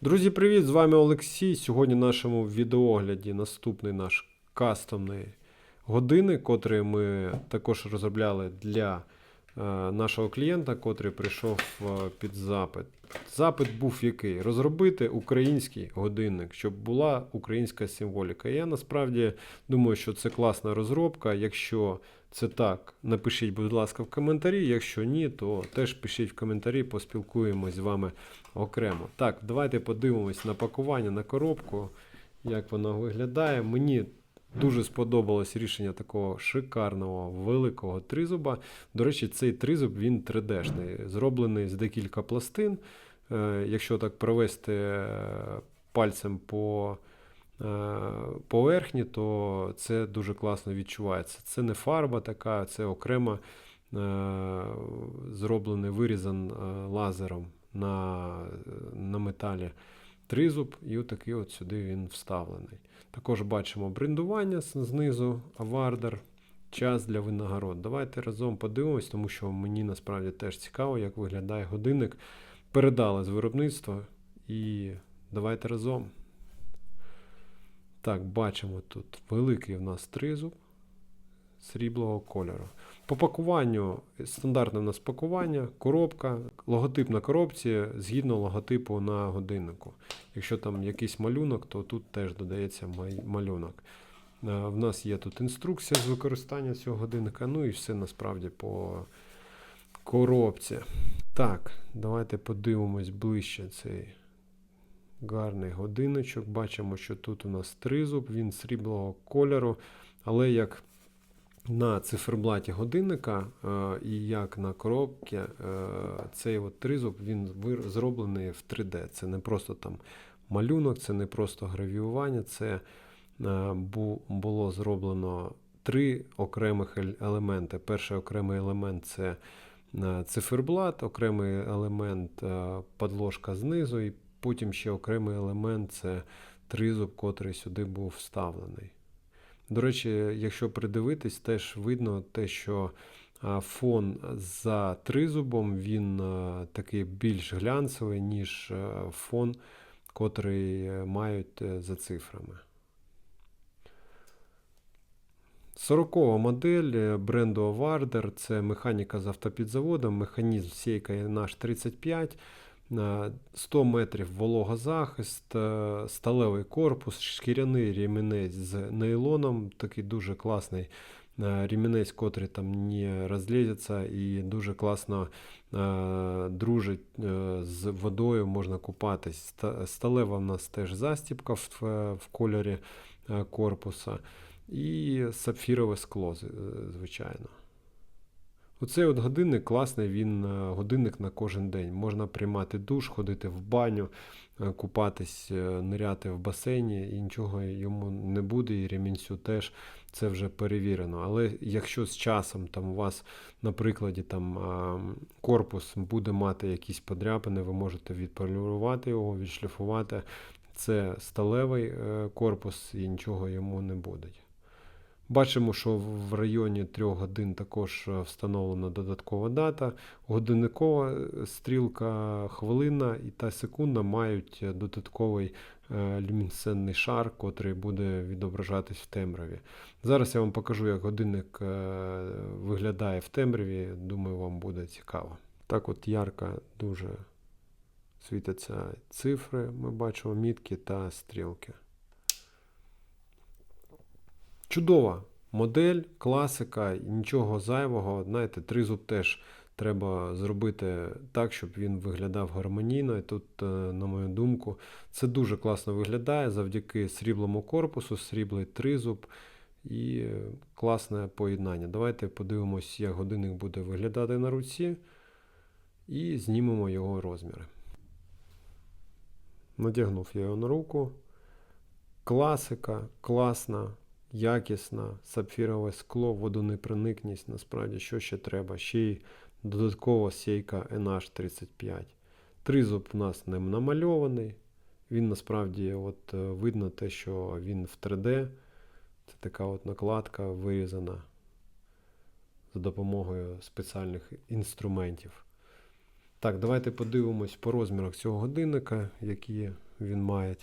Друзі, привіт! З вами Олексій. Сьогодні в нашому відеогляді наступний наш кастомний годинник, котрий ми також розробляли для е, нашого клієнта, котрий прийшов е, під запит. Запит був який? Розробити український годинник, щоб була українська символіка. Я насправді думаю, що це класна розробка. Якщо це так, напишіть, будь ласка, в коментарі. Якщо ні, то теж пишіть в коментарі, поспілкуємось з вами окремо. Так, давайте подивимось на пакування, на коробку, як вона виглядає. Мені дуже сподобалось рішення такого шикарного великого тризуба. До речі, цей тризуб він 3D-шний, зроблений з декілька пластин. Е, Якщо так провести е, пальцем по поверхні, то це дуже класно відчувається. Це не фарба така, це окремо е, зроблений вирізан е, лазером на, на металі тризуб, і отакий от сюди він вставлений. Також бачимо брендування знизу, авардер, час для винагород. Давайте разом подивимось, тому що мені насправді теж цікаво, як виглядає годинник. Передали з виробництва і давайте разом. Так, бачимо тут великий в нас тризуб сріблого кольору. По пакуванню стандартне у нас пакування, коробка, логотип на коробці згідно логотипу на годиннику. Якщо там якийсь малюнок, то тут теж додається малюнок. Е, В нас є тут інструкція з використання цього годинника, ну і все насправді по коробці. Так, давайте подивимось ближче цей гарний годинничок. Бачимо, що тут у нас тризуб, він сріблого кольору, але як на циферблаті годинника е, і як на коробці, е, цей от тризуб він зроблений в 3D. Це не просто там малюнок, це не просто гравіювання, це е, бу- було зроблено три окремих елементи. Перший окремий елемент це циферблат, окремий елемент подложка знизу, і потім ще окремий елемент це тризуб, котрий сюди був вставлений. До речі, якщо придивитись, теж видно те, що фон за тризубом він такий більш глянцевий, ніж фон, котрий е, мають е, за цифрами. 40 модель бренду Авардер, це механіка з автопідзаводом, механізм Сейка NH 35, е, 100 метрів вологозахист, е, сталевий корпус, шкіряний рімінець з нейлоном, такий дуже класний е, рімінець, котрий там не розлізеться і дуже класно е, дружить з водою, можна купатись. Сталева в нас теж застіпка в, кольорі корпуса. І сапфірове скло, звичайно. Оцей от годинник класний, він е, годинник на кожен день. Можна приймати душ, ходити в баню, е, купатись, е, ниряти в басейні, і нічого йому не буде, і ремінцю теж це вже перевірено. Але якщо з часом там у вас, на прикладі, там корпус буде мати якісь подряпини, ви можете відполірувати його, відшліфувати. Це сталевий корпус і нічого йому не буде. Бачимо, що в районі 3 годин також е, встановлена додаткова дата. Годинникова е, стрілка, хвилина і та секунда мають е, додатковий люмінесцентний шар, котрий буде відображатись в темряві. Зараз я вам покажу, як годинник виглядає в темряві. Думаю, вам буде цікаво. Так от ярко дуже світяться цифри, ми бачимо мітки та стрілки. Чудова модель, класика, нічого зайвого. Знаєте, тризуб теж треба зробити так, щоб він виглядав гармонійно. І тут, е, на мою думку, це дуже класно виглядає завдяки сріблому корпусу, сріблий тризуб і класне поєднання. Давайте подивимось, як годинник буде виглядати на руці, і знімемо його розміри. Надягнув я його на руку. Класика, класна, якісна, сапфірове скло, водонепроникність, насправді, що ще треба? Ще й додаткова сейка NH35. Тризуб у нас не намальований. Він насправді от, е, видно те, що він в 3D. Це така от накладка вирізана за допомогою спеціальних інструментів. Так, давайте подивимось по розмірах цього годинника, які він має.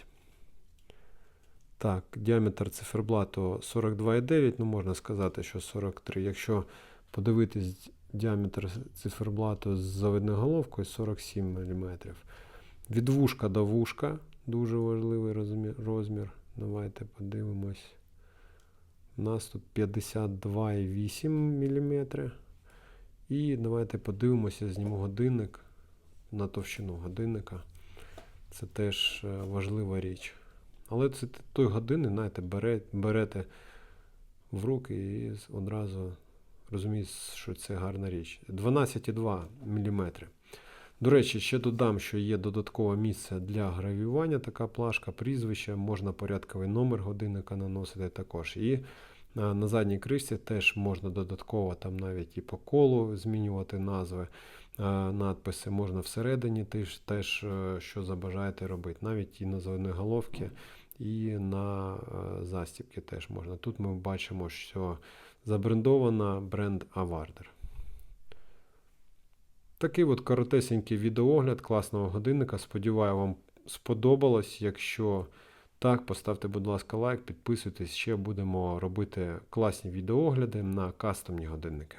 Так, діаметр циферблату 42,9, ну можна сказати, що 43. Якщо подивитись діаметр циферблату з завидною головкою 47 мм. Від вушка до вушка дуже важливий розмір. розмір. Давайте подивимось. У нас тут 52,8 мм. І давайте подивимося, зніму годинник на товщину годинника. Це теж е, важлива річ. Але це той годинник, знаєте, бере, берете в руки і одразу розумієте, що це гарна річ. 12,2 мм. До речі, ще додам, що є додаткове місце для гравіювання, така плашка, прізвище, можна порядковий номер годинника наносити також. І на задній кришці теж можна додатково там навіть і по колу змінювати назви, надписи можна всередині теж, е, що забажаєте робити. Навіть і на головки, і на е, застібки теж можна. Тут ми бачимо, що забрендована бренд Авардер. Такий от коротесенький відеоогляд класного годинника. Сподіваю, вам сподобалось. Якщо так, поставте, будь ласка, лайк, підписуйтесь, ще будемо робити класні відеоогляди на кастомні годинники.